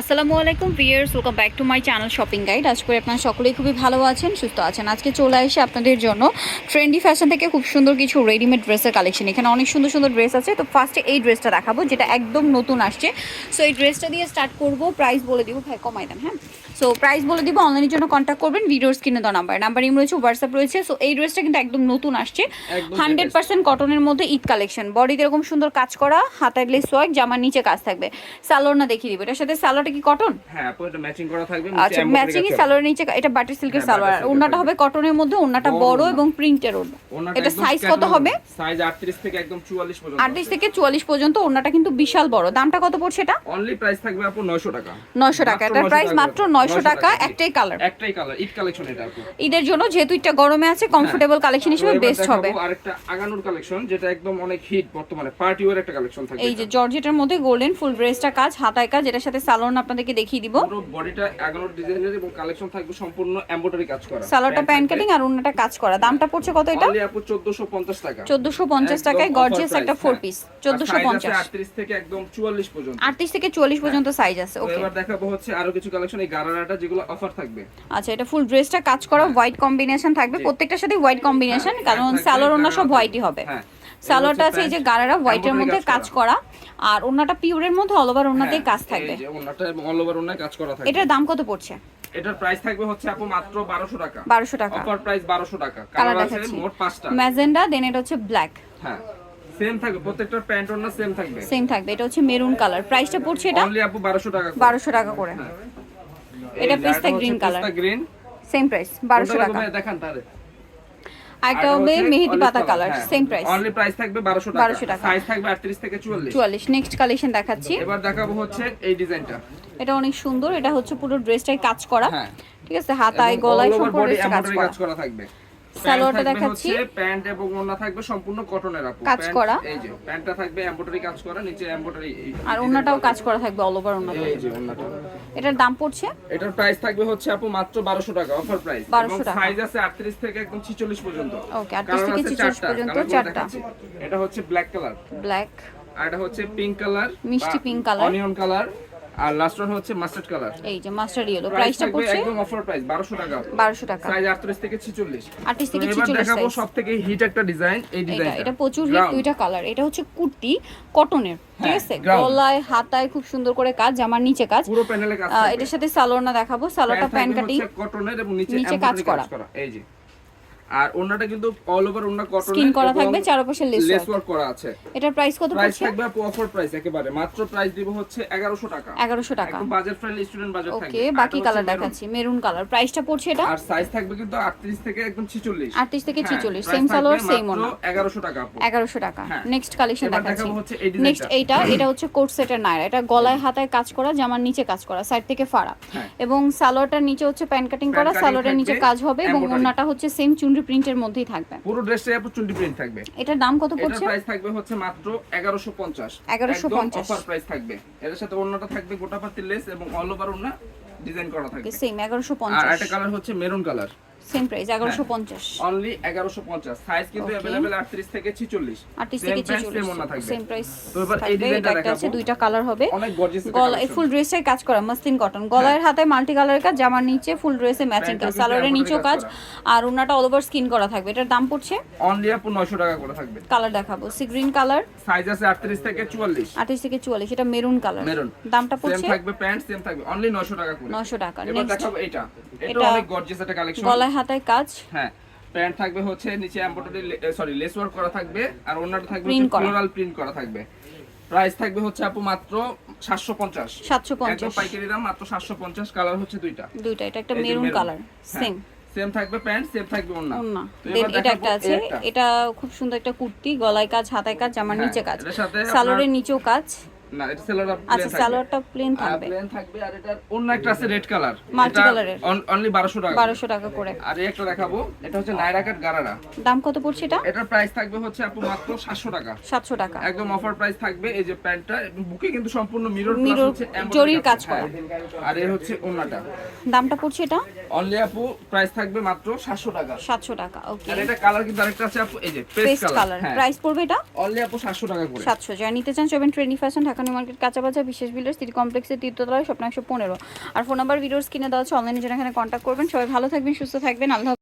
আসসালামু আলাইকুম viewers welcome back to my channel shopping guide আজ করে আপনারা সকলেই খুবই ভালো আছেন, সুস্থ আছেন। আজকে চলে এসে আপনাদের জন্য ট্রেন্ডি ফ্যাশন থেকে খুব সুন্দর কিছু রেডিমেড ড্রেসের কালেকশন এখানে অনেক সুন্দর সুন্দর ড্রেস আছে। তো ফার্স্টে এই ড্রেসটা দেখাবো, যেটা একদম নতুন আসছে। সো এই ড্রেসটা দিয়ে স্টার্ট করব প্রাইস বলে দিব, ভাই কমাই দেন হ্যাঁ? সো প্রাইস বলে দিব অনলাইনের জন্য কন্ট্যাক্ট করবেন ভিডিওর স্ক্রিনে দেওয়া নাম্বার নাম্বার ইম রয়েছে হোয়াটসঅ্যাপ রয়েছে সো এই ড্রেসটা কিন্তু একদম নতুন আসছে। হান্ড্রেড পার্সেন্ট কটনের মধ্যে ঈদ কালেকশন বডিতে এরকম সুন্দর কাজ করা হাতায় লেস ওয়ার্ক জামার নিচে কাজ থাকবে। সালোয়ার না দেখিয়ে দিব এটার সাথে সালোয়ারটা কি কটন হ্যাঁ এটা ম্যাচিং করা থাকবে আচ্ছা ম্যাচিংই সালোয়ার নিচে এটা বাটার সিল্কের সালোয়ার ওন্নাটা হবে কটনের মধ্যে ওন্নাটা বড় এবং প্রিন্টের ওন্না এটা সাইজ কত হবে। সাইজ 38 থেকে একদম 44 পর্যন্ত আটত্রিশ থেকে চুয়াল্লিশ পর্যন্ত ওন্নাটা কিন্তু বিশাল বড়। দামটা কত পড়ছে এটা? অনলি প্রাইস থাকবে আপু 900 টাকা। নয়শো টাকা। মাত্র এটার প্রাইস মাত্র করে। নয়শো টাকা একটাই কালার একটাই কালার ঈদ কালেকশন এটা ঈদের জন্য যেহেতু এটা গরমে আছে কমফোর্টেবল কালেকশন হিসেবে বেস্ট হবে। আরেকটা আগানোর কালেকশন যেটা একদম অনেক হিট বর্তমানে পার্টি ওয়্যার একটা কালেকশন থাকবে এই যে জর্জেটের মধ্যে গোল্ডেন ফুল ড্রেসটা কাজ হাতায় কাজ এটার সাথে সালোয়ার আপনাদেরকে দেখিয়ে দিব। পুরো বডিটা আগানোর ডিজাইনের এবং কালেকশন থাকবে সম্পূর্ণ এমব্রয়ডারি কাজ করা। সালোয়ারটা প্যান্ট কাটিং আর ওন্নাটা কাজ করা। দামটা পড়ছে কত এটা? অনলি আপু 1450 টাকা। চোদ্দশো পঞ্চাশ একদম টাকায় গর্জিয়াস একটা ফোর হ্যাঁ। পিস আর চোদ্দশো size আছে পঞ্চাশ 38 থেকে একদম 44 পর্যন্ত। আটত্রিশ থেকে চুয়াল্লিশ পর্যন্ত সাইজ আছে ওকে এবার দেখাবো হচ্ছে আরও কিছু কালেকশন এই গারারাটা যেগুলো অফার থাকবে। আচ্ছা এটা ফুল ড্রেসটা কাজ করা হোয়াইট কম্বিনেশন থাকবে। প্রত্যেকটার সাথে হোয়াইট কম্বিনেশন হ্যাঁ, কারণ সালোয়ার ওনা সব হোয়াইটই হবে। হ্যাঁ। সালোয়ারটা আছে এই যে গারারা হোয়াইটের মধ্যে কাজ করা। আর ওনাটা পিওরের মধ্যে অল ওভার ওনাতেই হ্যাঁ, কাজ থাকবে। এই যে ওনাটা অল ওভার ওনায় কাজ করা থাকবে। এটার দাম কত পড়ছে? এটার প্রাইস থাকবে হচ্ছে আপু মাত্র 1200 টাকা। বারোশো টাকা। অফার প্রাইস 1200 টাকা। কালার আছে মোট 5টা ম্যাজেন্ডা দেন এটা হচ্ছে ব্ল্যাক হ্যাঁ সেম থাকবে। প্রত্যেকটার প্যান্ট ওনা সেম থাকবে। সেম থাকবে। এটা হচ্ছে মেরুন কালার প্রাইসটা পড়ছে এটা অনলি আপু 1200 টাকা বারোশো টাকা করে। এটা পিস্তা green colour green same price 1200 টাকা। দেখান তারে একটা হবে মেহেদি পাতা colour same price only price থাকবে 1200 টাকা। 1200 টাকা। সাইজ থাকবে 38 থেকে 44 চুয়াল্লিশ নেক্সট কালেকশন দেখাচ্ছি। এবার দেখাবো হচ্ছে এই ডিজাইনটা। এটা অনেক সুন্দর এটা হচ্ছে পুরো ড্রেসটাই কাজ করা। হ্যাঁ। ঠিক আছে হাতায় গলায় সম্পূর্ণ কাজ করা থাকবে। সালোয়ারটা দেখাচ্ছি। প্যান্ট এবং ওড়না থাকবে সম্পূর্ণ কটনের আপু। কাজ করা। এই যে প্যান্টটা থাকবে এমব্রয়ডারি কাজ করা নিচে এমব্রয়ডারি আর ওন্নাটাও কাজ করা থাকবে অল ওভার ওন্নাটা এই যে ওড়নাটা। এটার দাম পড়ছে? এটার প্রাইস থাকবে হচ্ছে আপু মাত্র 1200 টাকা অফার প্রাইস 1200 টাকা। সাইজ আছে 38 থেকে একদম 46 পর্যন্ত। ওকে 38 থেকে 46 পর্যন্ত চারটা। এটা হচ্ছে ব্ল্যাক কালার ব্ল্যাক আর এটা হচ্ছে পিঙ্ক কালার মিষ্টি pink colour। অনিয়ন কালার আর লাস্ট ওয়ান হচ্ছে মাস্টার্ড কালার এই যে মাস্টার ইয়েলো প্রাইসটা পড়ছে একদম অফার প্রাইস 1200 টাকা। 1200 টাকা। সাইজ 38 থেকে 46 38 থেকে তো এবার দেখাবো size। সবথেকে হিট একটা ডিজাইন এই এটা প্রচুর হিট দুইটা কালার এটা হচ্ছে কুর্তি কটনের ঠিক হ্যাঁ, আছে? গলায় হাতায় খুব সুন্দর করে কাজ জামার নিচে কাজ। পুরো প্যানেলে কাজ এটার সাথে সালোয়ার না দেখাবো সালোয়ারটা প্যান কাটিং কটনের এবং নিচে নিচে কাজ করা। করা। এই যে। আর ওন্নাটা কিন্তু অল ওভার ওন্না কটনের স্কিন করা থাকবে চারপাশে লেস লেস ওয়ার্ক করা আছে। এটার প্রাইস কত প্রাইস থাকবে আপু অফার প্রাইস একেবারে। মাত্র প্রাইস দিব হচ্ছে 1100 টাকা। 1100 টাকা। একদম বাজেট ফ্রেন্ডলি স্টুডেন্ট বাজেট থাকবে। ওকে বাকি কালার দেখাচ্ছি মেরুন কালার প্রাইসটা পড়ছে এটা? আর সাইজ থাকবে কিন্তু 38 থেকে একদম 46 38 থেকে হ্যাঁ, 46 সেম সালোয়ার সেম মাত্র ওনা 1100 টাকা আপু। 1100 টাকা। হ্যাঁ। নেক্সট কালেকশন দেখাচ্ছি। নেক্সট এইটা এটা হচ্ছে কোট সেটের নাইরা এটা গলায় হাতায় কাজ করা জামার নিচে কাজ করা সাইড থেকে ফাড়া। হ্যাঁ। এবং সালোয়ারটার নিচে হচ্ছে প্যান্ট কাটিং করা সালোয়ারের নিচে কাজ হবে এবং। ওন্নাটা হচ্ছে সেম চুনরি প্রিন্টের মধ্যেই থাকবে। পুরো ড্রেসটা আপু চুন্ডি প্রিন্ট থাকবে। এটার দাম কত এটার পড়ছে? প্রাইস থাকবে হচ্ছে মাত্র 1150 1150 অফার প্রাইস থাকবে। এর সাথে অন্যটা থাকবে গোটা পাতি লেস এবং অল ওভার ওন্না ডিজাইন করা থাকবে। সেম 1150 আর 1150 একটা কালার হচ্ছে maroon colour same price 1150 only 1150 size কিন্তু Okay. अवेलेबल 38 থেকে 46 38 থেকে 46 সেম প্রাইস তো এবার এই থাকবে ডিজাইনটা এটা একটা আছে দেখাবো। দুইটা কালার হবে অনেক গর্জিয়াস গলা এই ফুল ড্রেসটাই কাজ করা মাসলিন কটন গলার হাতে মাল্টি কালারের কাজ জামার নিচে ফুল ড্রেসে ম্যাচিং প্যান্টেও কাজ কিন্তু সালোয়ারের embroidery নিচেও কাজ কাজ আর ওনাটা অল ওভার স্কিন করা থাকবে এটার দাম পড়ছে অনলি আপু 900 টাকা করে থাকবে কালার দেখাবো সি গ্রিন কালার সাইজ আছে 38 থেকে 44 আঠাশ থেকে চুয়াল্লিশ এটা মেরুন কালার মেরুন দামটা সেম পড়ছে থাকবে প্যান্ট সেম থাকবে অনলি 900 টাকা করে 900 টাকা এবার নেক্সট দেখাবো এটা এটা এটা অনেক গর্জিয়াস একটা কালেকশন গলায় হাতায় কাজ। হ্যাঁ প্যান্ট থাকবে হচ্ছে নিচে এমব্রয়ডারি সরি লেস ওয়ার্ক করা থাকবে আর ওন্নাটা থাকবে ফ্লোরাল প্রিন্ট করা। থাকবে। প্রাইস থাকবে হচ্ছে আপু মাত্র 750 সাতশো একদম পঞ্চাশ। পাইকারি দাম মাত্র 750 কালার হচ্ছে দুইটা। দুইটা এটা একটা মেরুন কালার। সেম সেম থাকবে প্যান্ট সেম থাকবে ওন্না দেন এটা একটা আছে এটা খুব সুন্দর একটা কুর্তি গলায় কাজ হাতায় কাজ জামার হ্যাঁ, নিচে কাজ। সালোয়ারের নিচেও কাজ। না এটা সেলার আচ্ছা সালোয়ারটা প্লেন থাকবে। প্লেন থাকবে আর এটার অন্য একটা আছে red colour Multi colour only 1200 টাকা বারোশো টাকা করে। আর একটা দেখাবো এটা হচ্ছে নাইরা কাট গারারা। দাম কত পড়ছে এটা? এটার প্রাইস থাকবে হচ্ছে আপু মাত্র 700 টাকা। সাতশো টাকা। একদম অফার প্রাইস থাকবে এই যে প্যান্টটা বুকে কিন্তু সম্পূর্ণ মিরর Mirror, জরির কাজ করা। আর হচ্ছে ওন্নাটা। দামটা পড়ছে এটা? অনলি আপু প্রাইস থাকবে মাত্র 700 টাকা। সাতশো টাকা ওকে আর এটা কালার কিন্তু আরেকটা আছে আপু এই যে পেস্ট পেস্ট কালার প্রাইস পড়বে এটা? অনলি আপু 700 টাকা করে। সাতশো যা নিতে চান চবেন trendy fashion Dhaka new market কাঁচা বাজার বিশেষ বিল্ডার সিটি কমপ্লেক্সের তৃতীয়তলায় স্বপ্ন একশো পনেরো। আর ফোন নাম্বার ভিডিওর কিনে দেওয়া হচ্ছে অনলাইনে যেন এখানে কন্ট্যাক্ট করবেন। সবাই ভালো থাকবেন, সুস্থ থাকবেন, আল্লাহ